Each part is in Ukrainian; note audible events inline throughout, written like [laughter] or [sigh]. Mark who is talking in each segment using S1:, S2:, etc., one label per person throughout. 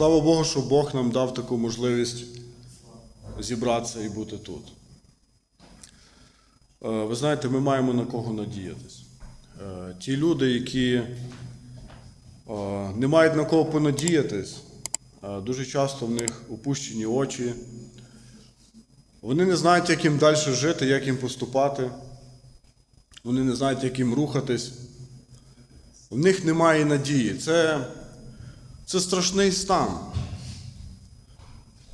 S1: Слава Богу, що Бог нам дав таку можливість зібратися і бути тут. Е, Ви знаєте, ми маємо на кого надіятись. Е, Ті люди, які е, не мають на кого понадіятись, дуже часто в них опущені очі. Вони не знають, як їм далі жити, як їм поступати. Вони не знають, як їм рухатись. У них немає надії. Це, це страшний стан.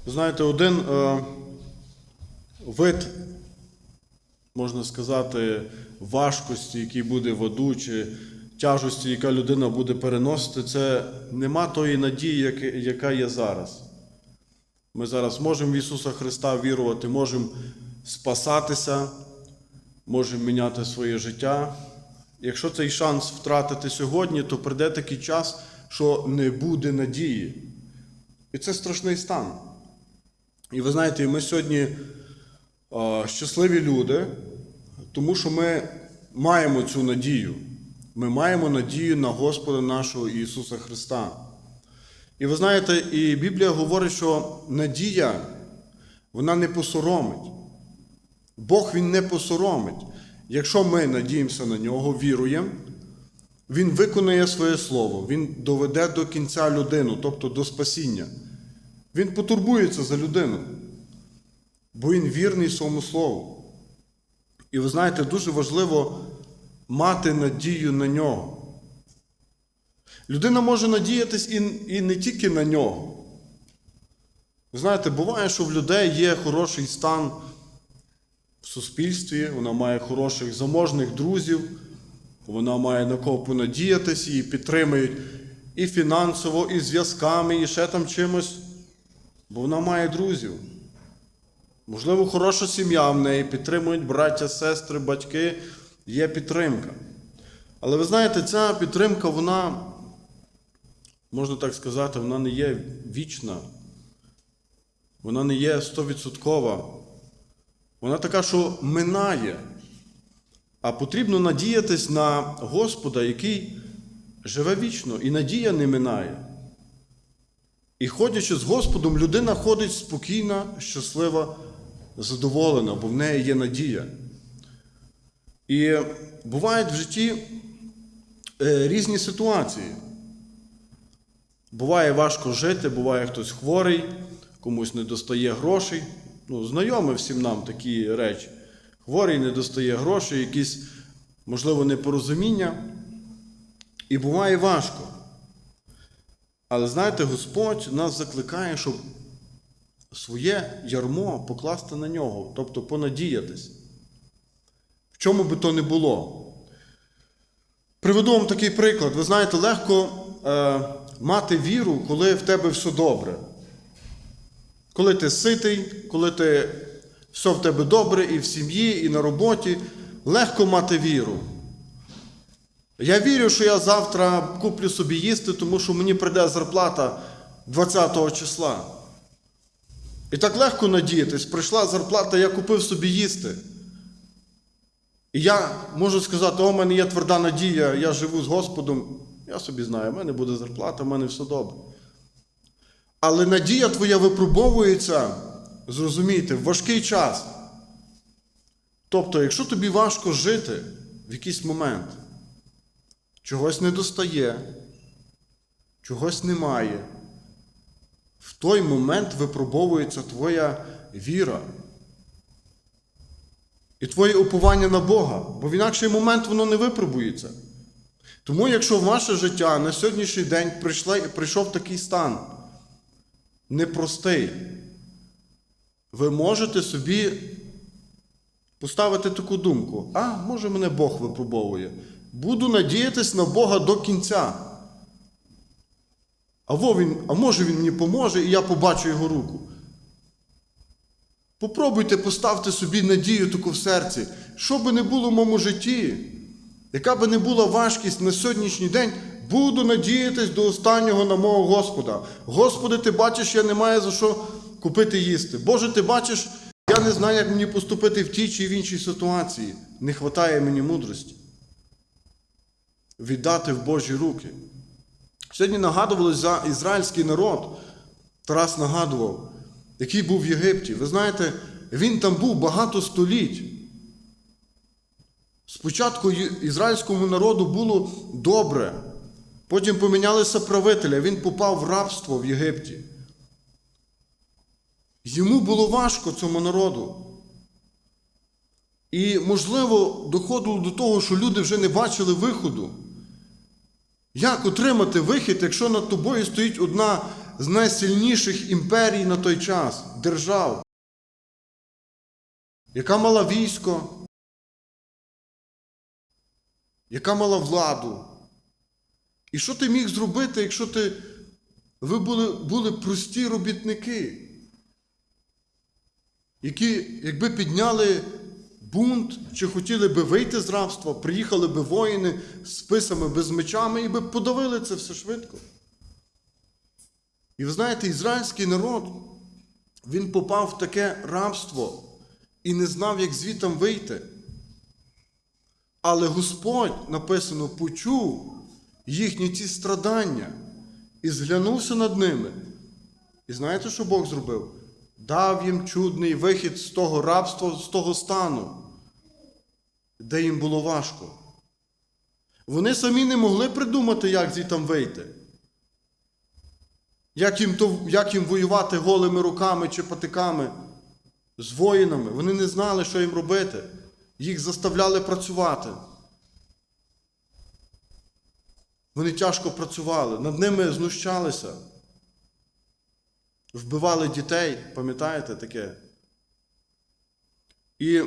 S1: Знаєте, один е, вид, можна сказати, важкості, який буде в аду, чи тяжості, яка людина буде переносити, це нема тої надії, яка є зараз. Ми зараз можемо в Ісуса Христа вірувати, можемо спасатися, можемо міняти своє життя. Якщо цей шанс втратити сьогодні, то прийде такий час, що не буде надії. І це страшний стан. І ви знаєте, ми сьогодні а, щасливі люди, тому що ми маємо цю надію. Ми маємо надію на Господа нашого Ісуса Христа. І ви знаєте, і Біблія говорить, що надія, вона не посоромить. Бог Він не посоромить. Якщо ми надіємося на нього, віруємо, Він виконує своє слово, Він доведе до кінця людину, тобто до спасіння. Він потурбується за людину, бо він вірний своєму слову. І ви знаєте, дуже важливо мати надію на нього. Людина може надіятись і, і не тільки на нього. Ви знаєте, буває, що в людей є хороший стан в суспільстві, вона має хороших заможних друзів, вона має на кого понадіятись, її підтримують і фінансово, і зв'язками, і ще там чимось, бо вона має друзів. Можливо, хороша сім'я в неї, підтримують браття, сестри, батьки, є підтримка. Але ви знаєте, ця підтримка, вона, можна так сказати, вона не є вічна, вона не є стовідсоткова. Вона така, що минає. А потрібно надіятись на Господа, який живе вічно, і надія не минає. І ходячи з Господом, людина ходить спокійна, щаслива, задоволена, бо в неї є надія. І бувають в житті е, різні ситуації. Буває важко жити, буває хтось хворий, комусь не достає грошей. Ну, знайомі всім нам такі речі. Хворий не достає грошей, якісь, можливо, непорозуміння. І буває важко. Але знаєте, Господь нас закликає, щоб своє ярмо покласти на нього, тобто понадіятись. В чому би то не було. Приведу вам такий приклад. Ви знаєте, легко е, мати віру, коли в тебе все добре. Коли ти ситий, коли ти все в тебе добре і в сім'ї, і на роботі, легко мати віру. Я вірю, що я завтра куплю собі їсти, тому що мені прийде зарплата 20 числа. І так легко надіятись, прийшла зарплата, я купив собі їсти. І я можу сказати, о, в мене є тверда надія, я живу з Господом. Я собі знаю, в мене буде зарплата, в мене все добре. Але надія твоя випробовується, зрозумійте, в важкий час. Тобто, якщо тобі важко жити в якийсь момент, чогось не достає, чогось немає, в той момент випробовується твоя віра. І твоє уповання на Бога, бо в інакший момент воно не випробується. Тому, якщо в ваше життя на сьогоднішній день прийшов такий стан, непростий, ви можете собі поставити таку думку, а може мене Бог випробовує. Буду надіятись на Бога до кінця. А, во він, а може він мені поможе, і я побачу його руку. Попробуйте поставте собі надію таку в серці, що би не було в моєму житті, яка би не була важкість на сьогоднішній день, буду надіятись до останнього на мого Господа. Господи, ти бачиш, я не маю за що купити їсти. Боже, ти бачиш, я не знаю, як мені поступити в тій чи в іншій ситуації. Не вистачає мені мудрості. Віддати в Божі руки. Сьогодні нагадували за ізраїльський народ, Тарас нагадував, який був в Єгипті. Ви знаєте, він там був багато століть. Спочатку ізраїльському народу було добре, потім помінялися правителя, він попав в рабство в Єгипті. Йому було важко цьому народу. І, можливо, доходило до того, що люди вже не бачили виходу. Як отримати вихід, якщо над тобою стоїть одна з найсильніших імперій на той час держав, яка мала військо, яка мала владу? І що ти міг зробити, якщо ти, ви були, були прості робітники, які, якби підняли бунт, чи хотіли би вийти з рабства, приїхали би воїни з списами, без мечами і би подавили це все швидко. І ви знаєте, ізраїльський народ, він попав в таке рабство і не знав, як звітом вийти. Але Господь, написано, почув їхні ці страдання і зглянувся над ними. І знаєте, що Бог зробив? Дав їм чудний вихід з того рабства, з того стану, де їм було важко. Вони самі не могли придумати, як звітам вийти. Як їм, то, як їм воювати голими руками чи патиками з воїнами. Вони не знали, що їм робити. Їх заставляли працювати. Вони тяжко працювали, над ними знущалися. Вбивали дітей, пам'ятаєте таке? І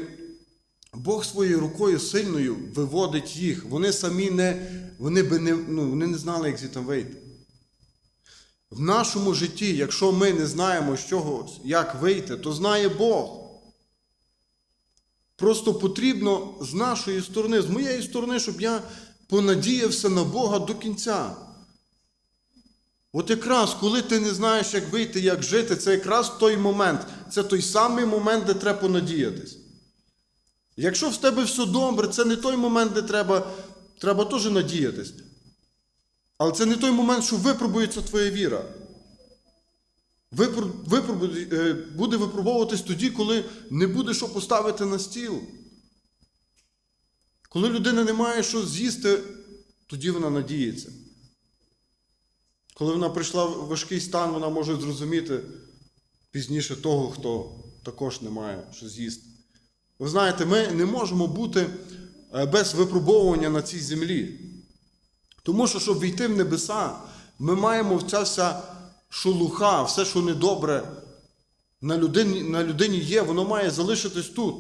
S1: Бог своєю рукою сильною виводить їх. Вони самі не, вони би не, ну, вони не знали, як звідти вийти. В нашому житті, якщо ми не знаємо, з чого, як вийти, то знає Бог. Просто потрібно з нашої сторони, з моєї сторони, щоб я понадіявся на Бога до кінця. От якраз, коли ти не знаєш, як вийти, як жити, це якраз той момент. Це той самий момент, де треба понадіятись. Якщо в тебе все добре, це не той момент, де треба, треба теж надіятись. Але це не той момент, що випробується твоя віра. Е, буде випробовуватись тоді, коли не буде що поставити на стіл. Коли людина не має що з'їсти, тоді вона надіється. Коли вона прийшла в важкий стан, вона може зрозуміти пізніше того, хто також не має що з'їсти. Ви знаєте, ми не можемо бути е, без випробовування на цій землі. Тому що, щоб війти в небеса, ми маємо ця вся шелуха, все, що недобре на людині, на людині є, воно має залишитись тут.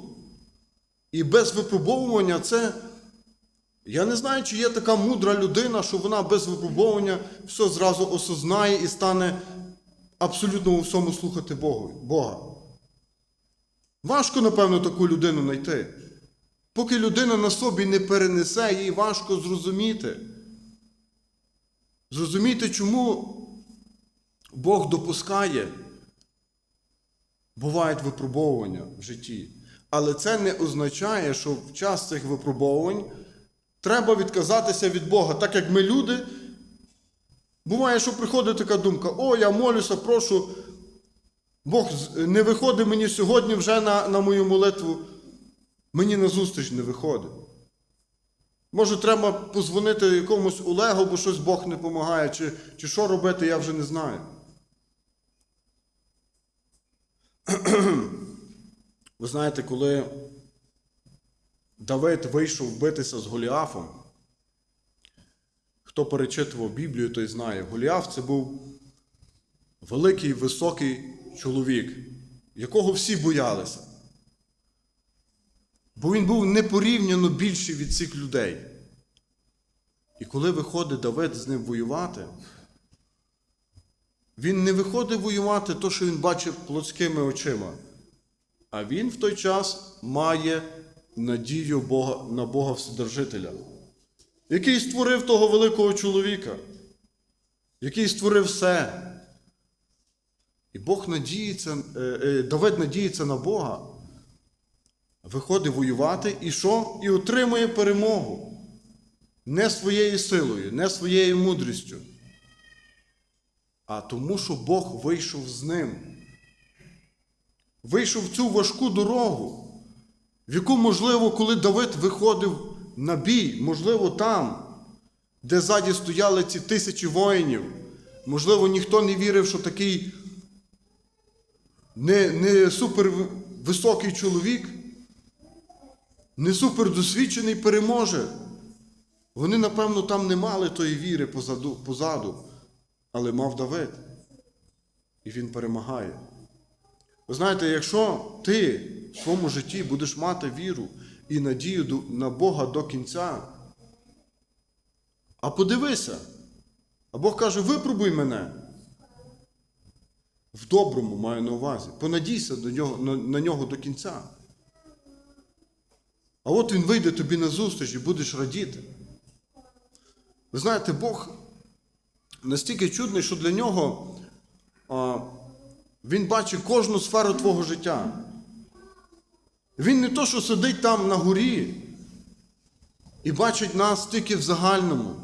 S1: І без випробовування це. Я не знаю, чи є така мудра людина, що вона без випробовування все зразу осознає і стане абсолютно у всьому слухати Бога. Важко, напевно, таку людину знайти. Поки людина на собі не перенесе, їй важко зрозуміти. Зрозуміти, чому Бог допускає, бувають випробовування в житті. Але це не означає, що в час цих випробовувань треба відказатися від Бога. Так як ми люди, буває, що приходить така думка: о, я молюся, прошу, Бог не виходить мені сьогодні вже на, на мою молитву. Мені на зустріч не виходить. Може, треба позвонити якомусь Олегу, бо щось Бог не допомагає, чи, чи що робити, я вже не знаю. [clears throat] Ви знаєте, коли Давид вийшов битися з Голіафом, хто перечитував Біблію, той знає. Голіаф це був великий високий чоловік, якого всі боялися. Бо він був непорівняно більший від цих людей. І коли виходить Давид з ним воювати, він не виходить воювати то, що він бачив плотськими очима. А він в той час має надію Бога, на Бога Вседержителя, який створив того великого чоловіка, який створив все. І Бог надіється, е, е, Давид надіється на Бога, виходить воювати і що? І отримує перемогу. Не своєю силою, не своєю мудрістю, а тому, що Бог вийшов з ним. Вийшов в цю важку дорогу, в яку, можливо, коли Давид виходив на бій, можливо, там, де ззаді стояли ці тисячі воїнів, можливо, ніхто не вірив, що такий не, не супер високий чоловік, не супер досвідчений переможе. Вони, напевно, там не мали тої віри позаду, позаду, але мав Давид. І він перемагає. Ви знаєте, якщо ти в своєму житті будеш мати віру і надію на Бога до кінця, а подивися, а Бог каже, випробуй мене. В доброму маю на увазі. Понадійся до нього, на, на нього до кінця. А от він вийде тобі на зустріч і будеш радіти. Ви знаєте, Бог настільки чудний, що для нього а, він бачить кожну сферу твого життя. Він не то, що сидить там на горі і бачить нас тільки в загальному.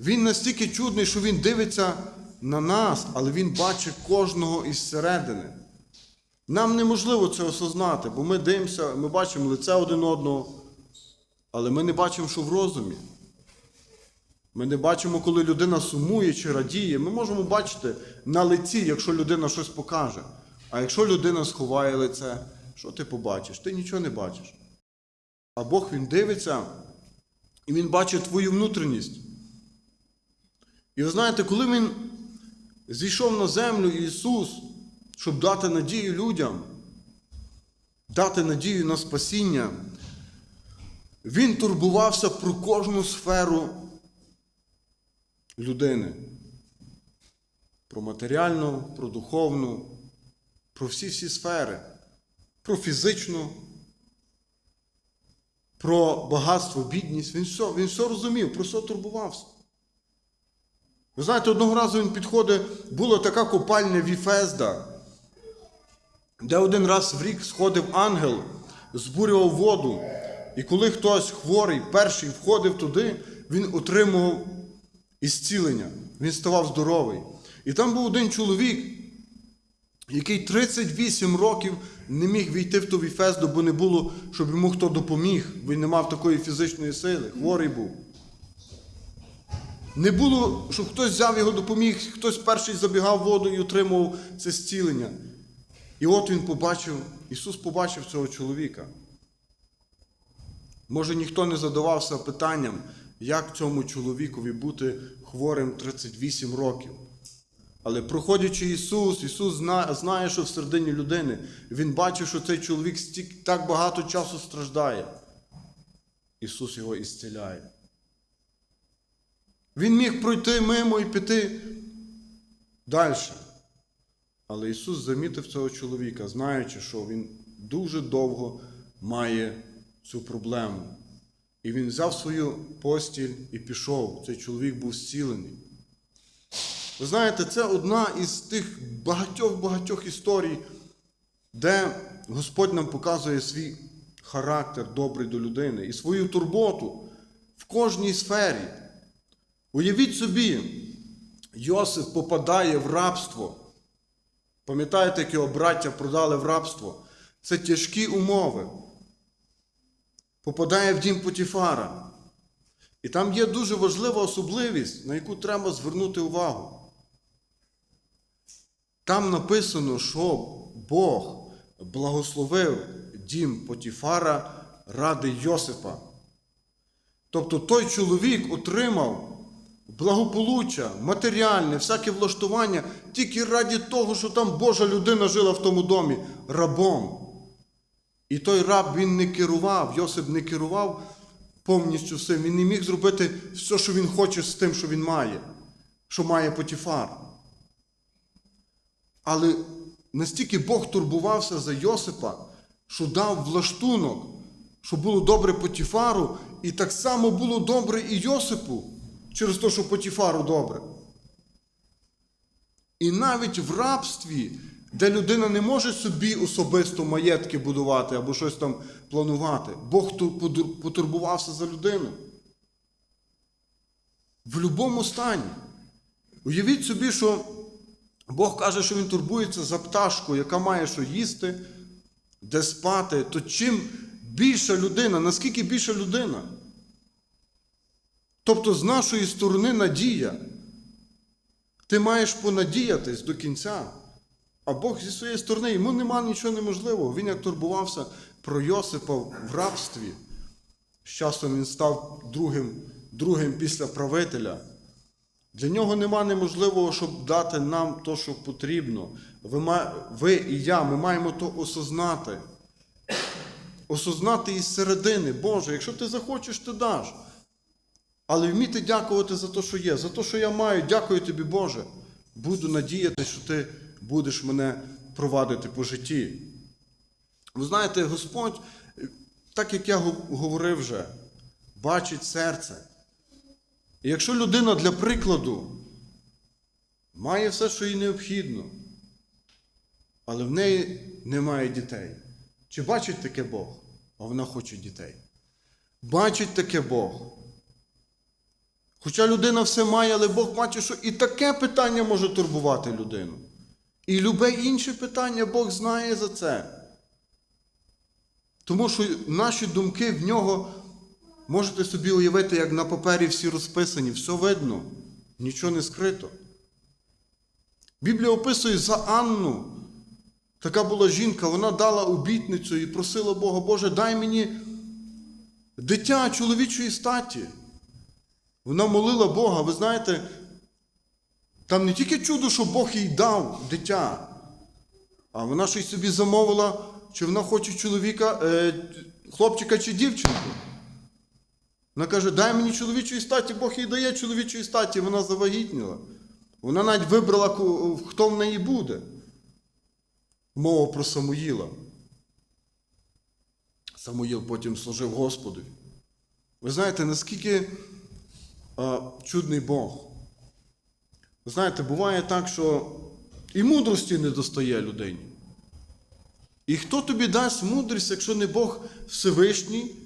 S1: Він настільки чудний, що він дивиться на нас, але він бачить кожного із середини. Нам неможливо це осознати, бо ми дивимося, ми бачимо лице один одного, але ми не бачимо, що в розумі. Ми не бачимо, коли людина сумує чи радіє. Ми можемо бачити на лиці, якщо людина щось покаже. А якщо людина сховає лице, що ти побачиш? Ти нічого не бачиш. А Бог Він дивиться і Він бачить твою внутрішність. І ви знаєте, коли Він зійшов на землю Ісус, щоб дати надію людям, дати надію на спасіння, Він турбувався про кожну сферу людини. Про матеріальну, про духовну, про всі-всі сфери, про фізичну, про багатство, бідність. Він все, він все розумів, про все турбувався. Ви знаєте, одного разу він підходить, була така копальня Віфезда, де один раз в рік сходив ангел, збурював воду. І коли хтось хворий, перший входив туди, він отримував ісцілення. Він ставав здоровий. І там був один чоловік, який 38 років не міг війти в ту Віфезду, бо не було, щоб йому хто допоміг. Він не мав такої фізичної сили, хворий був. Не було, щоб хтось взяв його допоміг, хтось перший забігав воду і отримував це зцілення. І от він побачив, Ісус побачив цього чоловіка. Може, ніхто не задавався питанням, як цьому чоловікові бути хворим 38 років. Але проходячи Ісус, Ісус знає, що всередині людини, Він бачив, що цей чоловік стік, так багато часу страждає. Ісус його ісціляє. Він міг пройти мимо і піти далі. Але Ісус замітив цього чоловіка, знаючи, що він дуже довго має цю проблему. І він взяв свою постіль і пішов. Цей чоловік був зцілений. Ви знаєте, це одна із тих багатьох-багатьох історій, де Господь нам показує свій характер добрий до людини і свою турботу в кожній сфері. Уявіть собі, Йосип попадає в рабство. Пам'ятаєте, як його браття продали в рабство? Це тяжкі умови. Попадає в дім Потіфара. І там є дуже важлива особливість, на яку треба звернути увагу. Там написано, що Бог благословив дім Потіфара ради Йосипа. Тобто той чоловік отримав благополуччя, матеріальне, всяке влаштування тільки раді того, що там Божа людина жила в тому домі рабом. І той раб він не керував, Йосип не керував повністю всім. Він не міг зробити все, що він хоче з тим, що він має, що має Потіфар. Але настільки Бог турбувався за Йосипа, що дав влаштунок, що було добре Потіфару, і так само було добре і Йосипу, через те, що Потіфару добре. І навіть в рабстві, де людина не може собі особисто маєтки будувати або щось там планувати, Бог потурбувався за людину. В будь-якому стані. Уявіть собі, що Бог каже, що Він турбується за пташку, яка має що їсти, де спати, то чим більша людина, наскільки більша людина? Тобто з нашої сторони надія. Ти маєш понадіятись до кінця. А Бог зі своєї сторони, йому нема нічого неможливого. Він як турбувався про Йосипа в рабстві. З часом він став другим, другим після правителя. Для нього нема неможливого, щоб дати нам то, що потрібно. Ви, ви і я, ми маємо то осознати. Осознати із середини. Боже, якщо ти захочеш, ти даш. Але вміти дякувати за те, що є, за те, що я маю. Дякую тобі, Боже. Буду надіятися, що ти будеш мене провадити по житті. Ви знаєте, Господь, так як я говорив вже, бачить серце. І якщо людина для прикладу має все, що їй необхідно, але в неї немає дітей, чи бачить таке Бог? А вона хоче дітей. Бачить таке Бог. Хоча людина все має, але Бог бачить, що і таке питання може турбувати людину. І любе інше питання Бог знає за це. Тому що наші думки в нього можете собі уявити, як на папері всі розписані, все видно, нічого не скрито. Біблія описує за Анну. Така була жінка, вона дала обітницю і просила Бога, Боже, дай мені дитя чоловічої статі. Вона молила Бога, ви знаєте, там не тільки чудо, що Бог їй дав дитя, а вона ще й собі замовила, чи вона хоче чоловіка, е, хлопчика чи дівчинку. Вона каже, дай мені чоловічої статі, Бог їй дає чоловічої статі, вона завагітніла. Вона навіть вибрала, хто в неї буде. Мова про Самуїла. Самуїл потім служив Господові. Ви знаєте, наскільки а, чудний Бог. Ви знаєте, буває так, що і мудрості не достає людині. І хто тобі дасть мудрість, якщо не Бог Всевишній,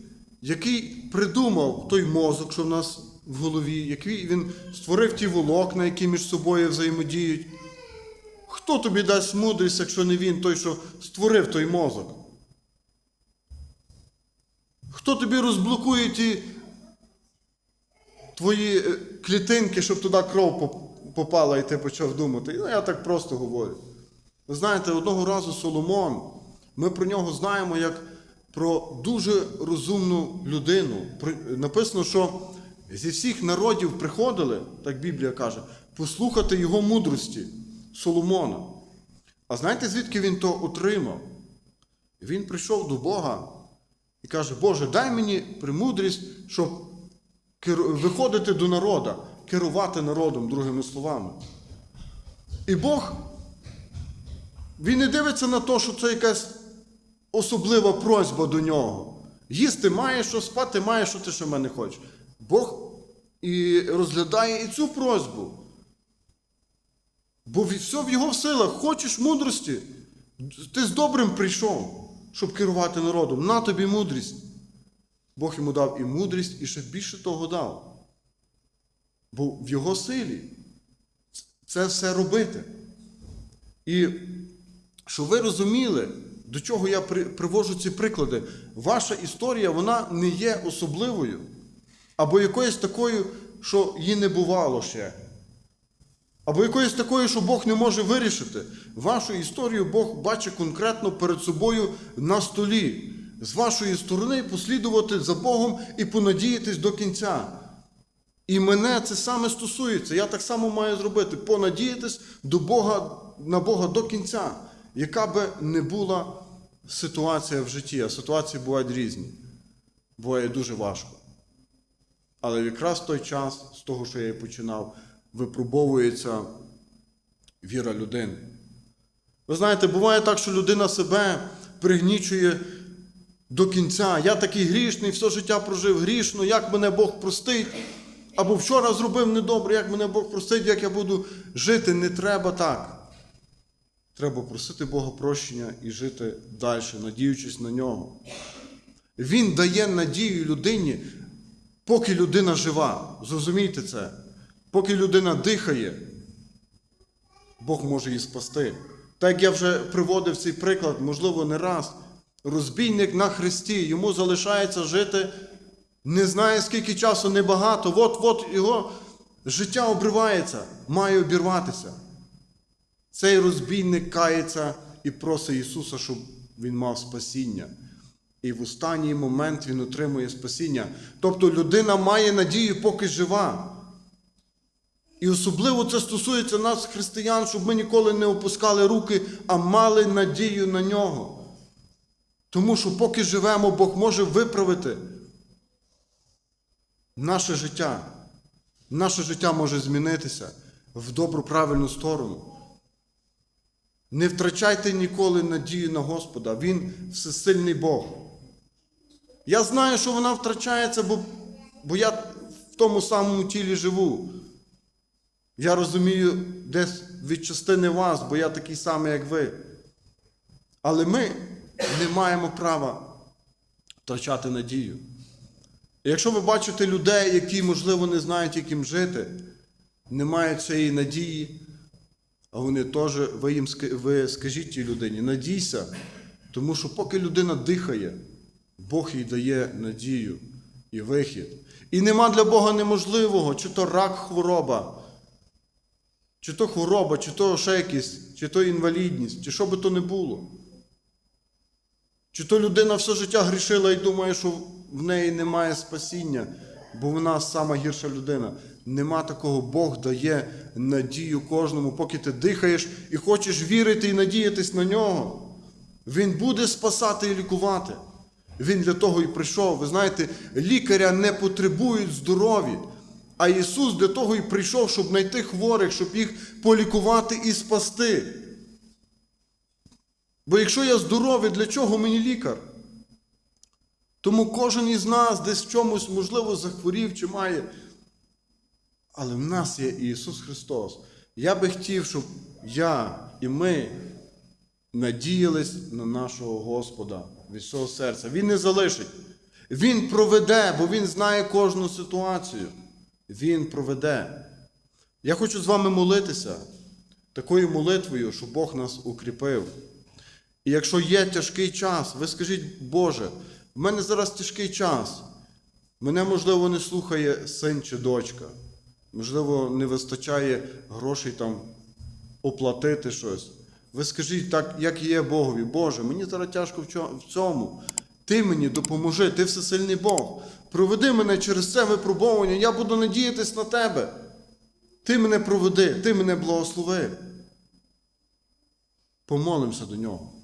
S1: який придумав той мозок, що в нас в голові, який він створив ті волокна, які між собою взаємодіють. Хто тобі дасть мудрість, якщо не він той, що створив той мозок? Хто тобі розблокує ті твої е, клітинки, щоб туди кров попала і ти почав думати? Ну, я так просто говорю. Ви знаєте, одного разу Соломон, ми про нього знаємо як про дуже розумну людину. Написано, що зі всіх народів приходили, так Біблія каже, послухати його мудрості Соломона. А знаєте, звідки він то отримав? Він прийшов до Бога і каже: Боже, дай мені премудрість, щоб виходити до народа, керувати народом, другими словами. І Бог, він не дивиться на те, що це якась особлива просьба до нього. Їсти маєш, що спати маєш, що ти в мене хочеш. Бог і розглядає і цю просьбу. Бо все в його силах. Хочеш мудрості, ти з добрим прийшов, щоб керувати народом. На тобі мудрість. Бог йому дав і мудрість, і ще більше того дав. Бо в його силі це все робити. І щоб ви розуміли, до чого я при- привожу ці приклади, ваша історія вона не є особливою, або якоюсь такою, що її не бувало ще. Або якоюсь такою, що Бог не може вирішити. Вашу історію Бог бачить конкретно перед собою на столі. З вашої сторони послідувати за Богом і понадіятись до кінця. І мене це саме стосується. Я так само маю зробити, понадіятись до Бога, на Бога до кінця, яка би не була ситуація в житті, а ситуації бувають різні. Буває дуже важко. Але якраз в той час, з того, що я і починав, випробовується віра людини. Ви знаєте, буває так, що людина себе пригнічує до кінця. Я такий грішний, все життя прожив грішно, як мене Бог простить. Або вчора зробив недобре, як мене Бог простить, як я буду жити. Не треба так. Треба просити Бога прощення і жити далі, надіючись на нього. Він дає надію людині, поки людина жива. Зрозумійте це. Поки людина дихає, Бог може її спасти. Так я вже приводив цей приклад, можливо, не раз. Розбійник на хресті, йому залишається жити, не знає скільки часу, небагато. От-от його життя обривається, має обірватися. Цей розбійник кається і просить Ісуса, щоб він мав спасіння. І в останній момент він отримує спасіння. Тобто людина має надію, поки жива. І особливо це стосується нас, християн, щоб ми ніколи не опускали руки, а мали надію на нього. Тому що поки живемо, Бог може виправити наше життя. Наше життя може змінитися в добру правильну сторону. Не втрачайте ніколи надію на Господа. Він всесильний Бог. Я знаю, що вона втрачається, бо, бо я в тому самому тілі живу. Я розумію десь від частини вас, бо я такий самий, як ви. Але ми не маємо права втрачати надію. Якщо ви бачите людей, які, можливо, не знають, як їм жити, не мають цієї надії, а вони теж, ви їм ви скажіть тій людині, надійся, тому що поки людина дихає, Бог їй дає надію і вихід. І нема для Бога неможливого, чи то рак хвороба, чи то хвороба, чи то ще якісь, чи то інвалідність, чи що би то не було. Чи то людина все життя грішила і думає, що в неї немає спасіння, бо вона сама гірша людина. Нема такого, Бог дає надію кожному, поки ти дихаєш і хочеш вірити і надіятись на нього. Він буде спасати і лікувати. Він для того і прийшов. Ви знаєте, лікаря не потребують здорові. А Ісус для того і прийшов, щоб знайти хворих, щоб їх полікувати і спасти. Бо якщо я здоровий, для чого мені лікар? Тому кожен із нас десь в чомусь, можливо, захворів чи має. Але в нас є Ісус Христос. Я би хотів, щоб я і ми надіялись на нашого Господа від всього серця. Він не залишить. Він проведе, бо Він знає кожну ситуацію. Він проведе. Я хочу з вами молитися такою молитвою, щоб Бог нас укріпив. І якщо є тяжкий час, ви скажіть, Боже, в мене зараз тяжкий час. Мене, можливо, не слухає син чи дочка. Можливо, не вистачає грошей там оплатити щось. Ви скажіть так, як є Богові, Боже, мені зараз тяжко в цьому. Ти мені допоможи, ти всесильний Бог. Проведи мене через це випробування, я буду надіятись на тебе. Ти мене проведи, ти мене благослови. Помолимося до нього.